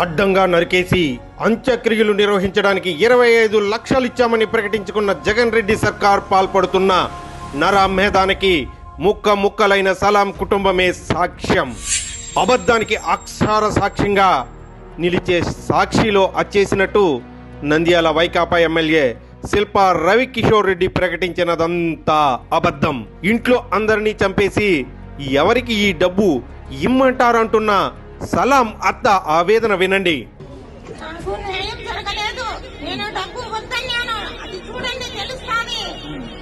అడ్డంగా నరికేసి అంత్యక్రియలు నిర్వహించడానికి ఇరవై ఐదు లక్షలు ఇచ్చామని ప్రకటించుకున్న జగన్ రెడ్డి సర్కార్ పాల్పడుతున్న నరమేధానికి ముక్క ముక్కలైన సలాం కుటుంబమే సాక్ష్యం. అబద్ధానికి అక్షర సాక్ష్యంగా నిలిచే సాక్షిలో అచ్చేసినట్టు నంద్యాల వైకాపా ఎమ్మెల్యే శిల్ప రవికిషోర్ రెడ్డి ప్రకటించినదంతా అబద్ధం. ఇంట్లో అందరినీ చంపేసి ఎవరికి ఈ డబ్బు ఇమ్మంటారంటున్న సలాం అత్త ఆవేదన వినండి. నేను డబ్బు వద్దన్నాను. అది చూడండి తెలుస్తాది.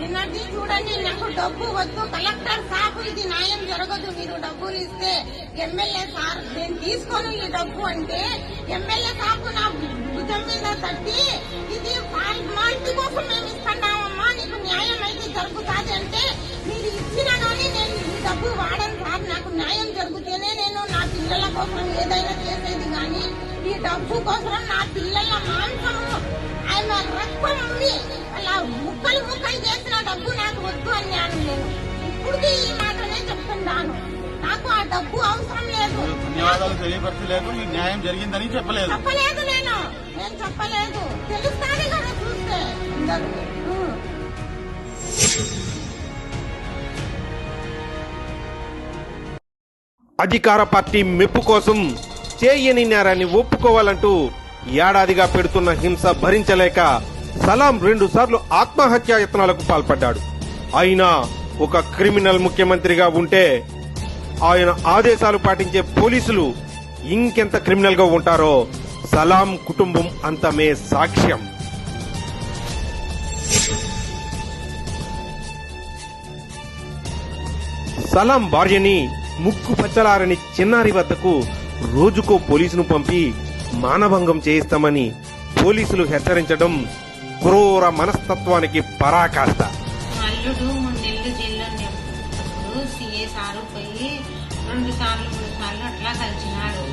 నిన్నటి చూడండి నాకు డబ్బు వద్దు. కలెక్టర్ సాబ్ ఇది న్యాయం జరగదు. మీరు డబ్బులు ఇస్తే ఎమ్మెల్యే సార్ నేను తీసుకోను ఈ డబ్బు అంటే ఎమ్మెల్యే సాబ్ నా భుజం మీద తట్టి ఇది కోసం మేము ఇస్తున్నామమ్మా నీకు న్యాయం అయితే జరుగుతుంది అంటే మీరు ఇచ్చినా కానీ నేను ఈ డబ్బు వాడను సార్ నాకు న్యాయం జరిగితేనే నేను నా పిల్లల కోసం ఏదైనా చేసేది కానీ ఈ డబ్బు కోసం నా పిల్లల మాంసము. ఆయన రక్తం ఉంది అలా ముక్కలు ముక్కలు చేసిన డబ్బు నాకు వద్దు అన్నాను నేను. ఇప్పటికీ ఈ మాటనే చెప్తున్నాను. నాకు ఆ డబ్బు అవసరం లేదు. ధన్యవాదాలు తెలియపరచలేదు న్యాయం జరిగిందని చెప్పలేదు. చెప్పలేదు నేను. నేను చెప్పలేదు. అందరూ అధికార పార్టీ మెప్పు కోసం చేయని నేరాన్ని ఒప్పుకోవాలంటూ ఏడాదిగా పెడుతున్న హింస భరించలేక సలాం రెండు సార్లు ఆత్మహత్యా యత్నాలకు పాల్పడ్డాడు. అయినా ఒక క్రిమినల్ ముఖ్యమంత్రిగా ఉంటే ఆయన ఆదేశాలు పాటించే పోలీసులు ఇంకెంత క్రిమినల్గా ఉంటారో సలాం కుటుంబం అంతమే సాక్ష్యం. సలాం భార్యని ముక్కు పచ్చలారని చిన్నారి వద్దకు రోజుకో పోలీసును పంపి మానభంగం చేయిస్తామని పోలీసులు హెచ్చరించడం క్రూర మనస్తత్వానికి పరాకాష్ట. అల్లుడు మూడు జైల్లో ఉన్నప్పుడు సీఏ సారు పోయి రెండు సార్లు మూడు సార్లు అట్లా కలిసినాడు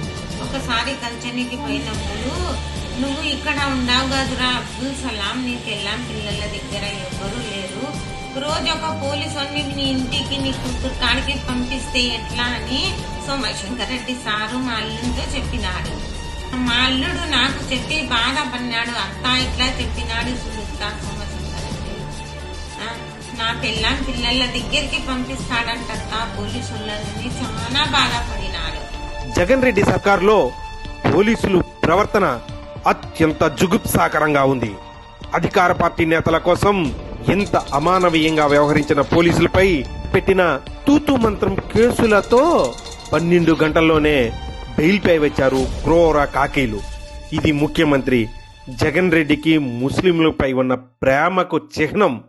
ఒకసారి కలిచనికి పోయినప్పుడు నువ్వు ఇక్కడ ఉన్నావు కదురా. అబ్దుల్ సలాం నీ తెల్లాం పిల్లల దగ్గర ఎవ్వరూ లేరు. రోజు ఒక పోలీసు వాడిని నీ ఇంటికి నీ కూతురు కాడికి పంపిస్తే ఎట్లా అని సోమశంకర్ రెడ్డి సారు మా అల్లుడితో చెప్పినాడు. మా అల్లుడు నాకు చెప్పి బాధపడినాడు. అత్త ఇట్లా చెప్పినాడు సులుస్తా సోమశంకర్ రెడ్డి నా పిల్లం పిల్లల దగ్గరికి పంపిస్తాడంట పోలీసులని చాలా బాధపడినాడు. జగన్ రెడ్డి సర్కార్లో పోలీసులు ప్రవర్తన అత్యంత జుగుప్సాకరంగా ఉంది. అధికార పార్టీ నేతల కోసం ఎంత అమానవీయంగా వ్యవహరించిన పోలీసులపై పెట్టిన తూతు మంత్రం కేసులతో పన్నెండు గంటల్లోనే బెయిల్పై వచ్చారు క్రోర కాకీలు. ఇది ముఖ్యమంత్రి జగన్ రెడ్డికి ముస్లింలపై ఉన్న ప్రేమకు చిహ్నం.